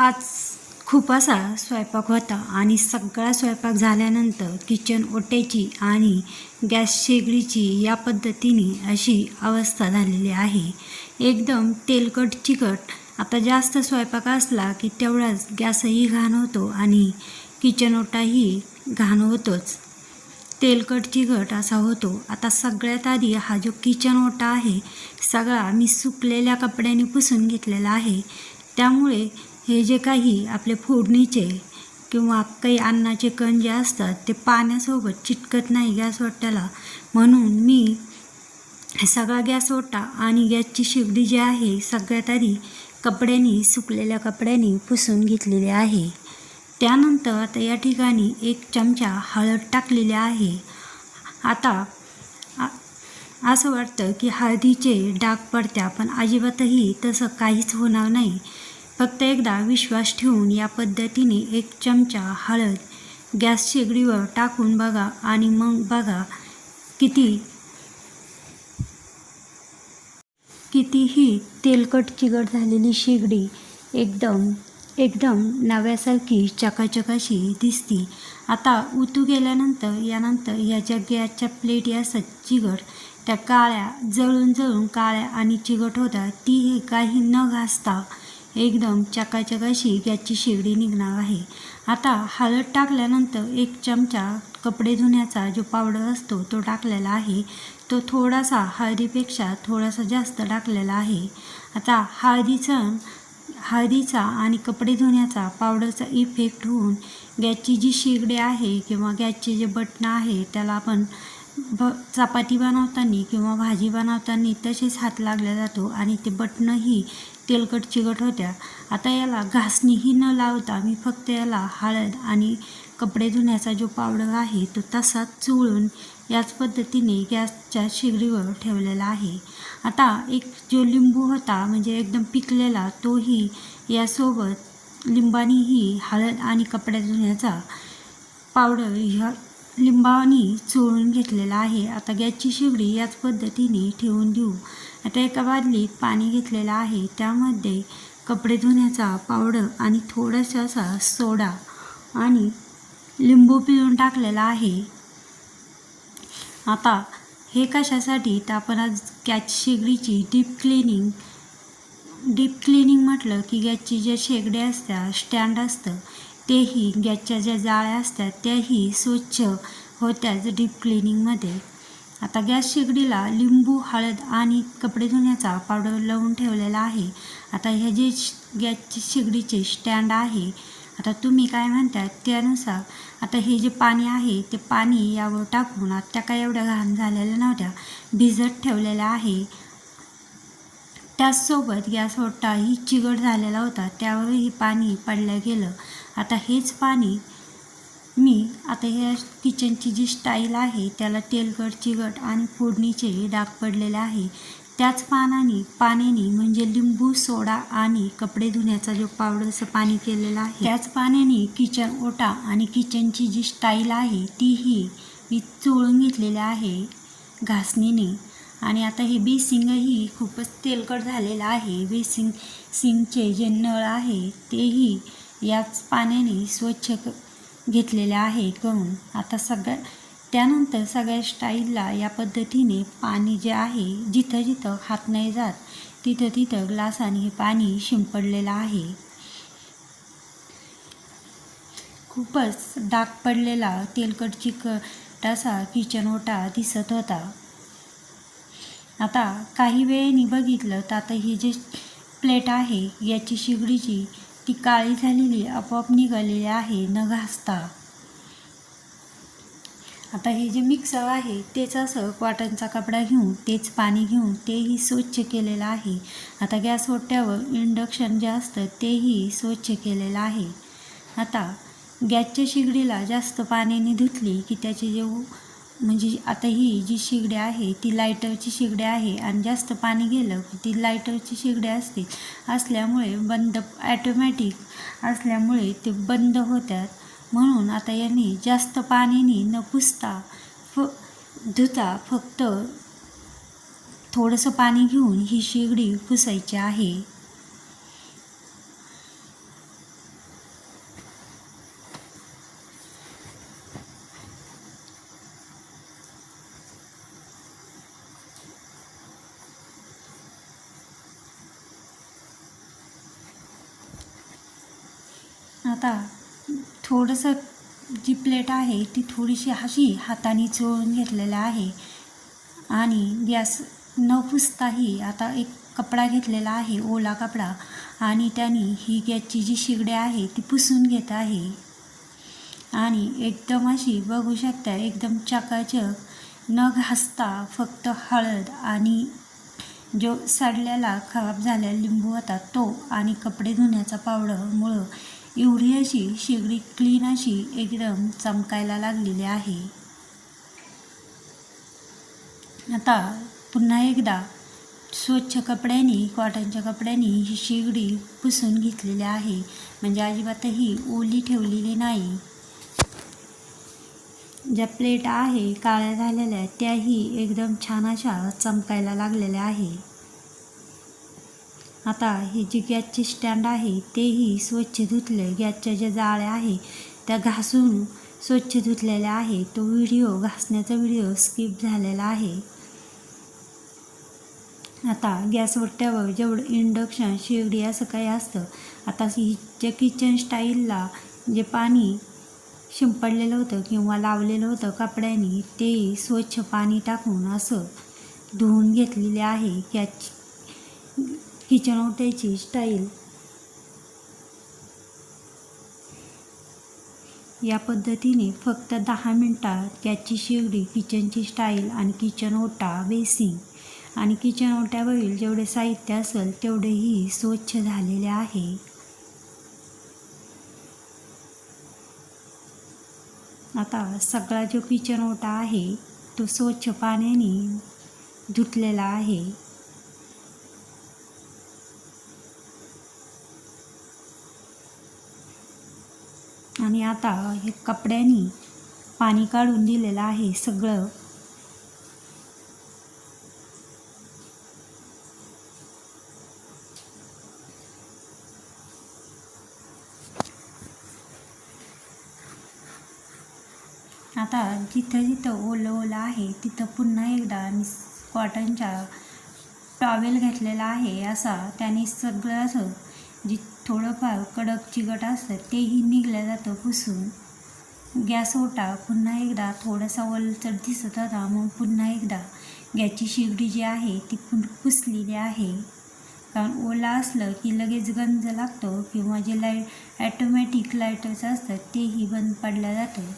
आज खूप असा स्वयंपाक होता आणि सगळा स्वयंपाक झाल्यानंतर किचन ओट्याची आणि गॅस शेगडीची या पद्धतीने अशी अवस्था झालेली आहे. एकदम तेलकट चिकट. आता जास्त स्वयंपाक असला की तेवढाच गॅसही घाण होतो आणि किचन ओटाही घाण होतोच. तेलकट चिकट असा होतो. आता सगळ्यात आधी हा जो किचन ओटा आहे सगळा मी सुकलेल्या कपड्याने पुसून घेतलेला आहे. त्यामुळे हे जे काही आपले फोडणीचे किंवा काही अन्नाचे कण जे असतात ते पाण्यासोबत चिटकत नाही गॅस ओट्याला. म्हणून मी सगळा गॅस ओटा आणि गॅसची शेगडी जी आहे सगळ्यात आधी कपड्यांनी सुकलेल्या कपड्यांनी पुसून घेतलेली आहे. त्यानंतर आता या ठिकाणी एक चमचा हळद टाकलेली आहे. आता असं वाटतं की हळदीचे डाग पडत्या पण अजिबातही तसं काहीच होणार नाही. फक्त एकदा विश्वास ठेवून या पद्धतीने एक चमचा हळद गॅस शेगडीवर टाकून बघा आणि मग बघा किती कितीही तेलकट चिकट झालेली शेगडी एकदम एकदम नव्यासारखी चकाचकाशी दिसती. आता उतू गेल्यानंतर यानंतर ह्याच्या गॅसच्या प्लेट या चिकट त्या काळ्या जळून जळून काळ्या आणि चिकट होतात ती हे काही न घासता एकदम चकाचक अशी गॅसची शेगडी निघणार आहे. आता हळद टाकल्यानंतर एक चमचा कपडे धुण्याचा जो पावडर असतो तो टाकलेला आहे. तो थोडासा हळदीपेक्षा थोडासा जास्त टाकलेला आहे. आता हळदीचा हळदीचा आणि कपडे धुण्याचा पावडरचा इफेक्ट होऊन गॅसची जी शेगडी आहे किंवा गॅसचे जे बटणं आहे त्याला आपण ब चपाती बनवताना किंवा भाजी बनवताना तसेच हात लागला जातो आणि ते बटणंही तेलकट चिकट होत्या. आता याला घासणीही न लावता मी फक्त याला हळद आणि कपडे धुण्याचा जो पावडर आहे तो तसाच चुळून याच पद्धतीने गॅसच्या शेगडीवर ठेवलेला आहे. आता एक जो लिंबू होता म्हणजे एकदम पिकलेला तोही यासोबत लिंबानीही हळद आणि कपडे धुण्याचा पावडर ह्या लिंबानी चोळून घेतलेला आहे. आता गॅसची शेगडी याच पद्धतीने ठेवून देऊ. आता एका बादलीत पाणी घेतलेलं आहे. त्यामध्ये कपडे धुण्याचा पावडर आणि थोडासा असा सोडा आणि लिंबू पिळून टाकलेला आहे. आता हे कशासाठी? तर आपण आज गॅस शेगडीची डीप क्लिनिंग डीप क्लिनिंग म्हटलं की गॅसची ज्या शेगड्या असतात स्टँड असतं तेही गॅसच्या ज्या जाळ्या असतात त्याही स्वच्छ होत्याच डीप क्लिनिंगमध्ये. आता गॅस शेगडीला लिंबू हळद आणि कपडे धुण्याचा पावडर लावून ठेवलेला आहे. आता ह्या जे श- शेगडीचे स्टँड आहे आता तुम्ही काय म्हणतात त्यानुसार आता हे जे पाणी आहे ते पाणी यावर टाकून आता काय एवढ्या घाण झालेल्या नव्हत्या भिजत ठेवलेल्या आहे. त्याचसोबत गॅस ओट्टाही चिगट झालेला होता त्यावरही पाणी पडलं गेलं. आता हेच पाणी मी आता ह्या किचनची जी स्टाईल आहे त्याला तेलकट चिकट आणि फोडणीचे डाग पडलेले आहे. त्याच पानाने पाण्याने म्हणजे लिंबू सोडा आणि कपडे धुण्याचा जो पावडरचं पाणी केलेलं आहे. त्याच पाण्याने किचन ओटा आणि किचनची जी स्टाईल आहे तीही मी चोळून घेतलेली आहे घासणीने. आणि आता हे बेसिंगही खूपच तेलकट झालेलं आहे. बेसिंग सिंगचे जे नळ आहे तेही याच पाण्याने स्वच्छ क घेतलेले आहे करून. आता सगळ्या त्यानंतर सगळ्या स्टाईलला या पद्धतीने पाणी जे आहे जिथं जिथं हात नाही जात तिथं तिथं ग्लासाने हे पाणी शिंपडलेलं आहे. खूपच डाग पडलेला तेलकट चिकट असा किचन ओटा दिसत होता. आता काही वेळेने बघितलं तर आता ही जी प्लेट आहे याची शिगडीची ती काळी झालेली आपोआप निघालेली आहे न घासता. आता हे जे मिक्सर आहे तेच असं कॉटनचा कपडा घेऊन तेच पाणी घेऊन तेही स्वच्छ केलेलं आहे. आता गॅस ओट्यावर इंडक्शन जे असतं तेही स्वच्छ केलेलं आहे. आता गॅसच्या शिगडीला जास्त पाण्याने धुतली की त्याचे जे म्हणजे आता ही जी शेगडी आहे ती लायटरची शेगडी आहे आणि जास्त पाणी गेलं की ती लायटरची शेगडी असते. असल्यामुळे बंद ॲटोमॅटिक असल्यामुळे ते बंद होतात. म्हणून आता यांनी जास्त पाण्याने न पुसता फ धुता फक्त थोडंसं पाणी घेऊन ही शेगडी पुसायची आहे. आता थोडंसं जी प्लेट आहे ती थोडीशी अशी हाताने चोळून घेतलेलं आहे. आणि गॅस न पुसताही आता एक कपडा घेतलेला आहे ओला कपडा. आणि त्याने ही गॅसची जी शिगडी आहे ती पुसून घेत आहे. आणि एकदम अशी बघू शकता एकदम चकाचक न घासता फक्त हळद आणि जो सडलेला खराब झालेला लिंबू होता तो आणि कपडे धुण्याचा पावडरमुळं एवढी अशी शेगडी क्लीन अशी एकदम चमकायला लागलेली आहे. आता पुन्हा एकदा स्वच्छ कपड्यांनी कॉटनच्या कपड्यांनी ही शेगडी पुसून घेतलेली आहे. म्हणजे अजिबातही ओली ठेवलेली नाही. ज्या प्लेट आहे काळ्या झालेल्या त्याही एकदम छान अशा चमकायला लागलेल्या आहे. आता हे जे गॅसचे स्टँड आहे तेही स्वच्छ धुतले. गॅसच्या ज्या जाळ्या आहे त्या घासून स्वच्छ धुतलेल्या आहे. तो व्हिडिओ घासण्याचा व्हिडिओ स्किप झालेला आहे. आता गॅसवर वट्ट्यावर जेवढं इंडक्शन शेगडी असं काही असतं आता ही ज्या किचन स्टाईलला जे पाणी शिंपडलेलं होतं किंवा लावलेलं होतं कपड्याने ते स्वच्छ पाणी टाकून असं धुवून घेतलेले आहे. गॅस किचन ओट्याची स्टाईल या पद्धतीने फक्त दहा मिनटात गॅसची शेगडी किचनची स्टाईल आणि किचन ओटा बेसिंग आणि किचन ओट्यावरील जेवढे साहित्य असेल तेवढेही स्वच्छ झालेले आहे. आता सगळा जो किचन ओटा आहे तो स्वच्छ पाण्याने धुतलेला आहे. आणि आता हे कपड्यांनी पाणी काढून दिलेलं आहे सगळं. आता जिथं जिथं ओलं ओलं आहे तिथं पुन्हा एकदा मी कॉटनच्या टॉवेल घेतलेला आहे असा त्याने सगळं असं जी थोडंफार कडक चिकट असतं तेही निघलं जातं पुसून. गॅस ओटा पुन्हा एकदा थोडासा वलचट दिसत होता मग पुन्हा एकदा गॅसची शेगडी जी आहे ती पुन पुसलेली आहे. कारण ओला असलं की लगेच गंज लागतो किंवा जे लाइट ॲटोमॅटिक लाईटर्स असतात तेही बंद पडलं जातं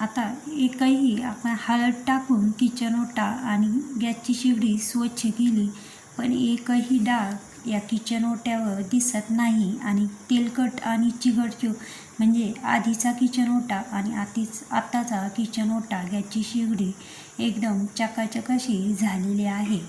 आता एकही आपण हळद टाकून किचन ओटा आणि गॅसची शिवडी स्वच्छ केली पण एकही डाग या किचन ओट्यावर दिसत नाही आणि तेलकट आणि चिकटचो म्हणजे आधीचा किचन ओटा आणि आधीच आत्ताचा किचन ओटा गॅसची शिवडी एकदम चकाचक अशी झालेली आहे.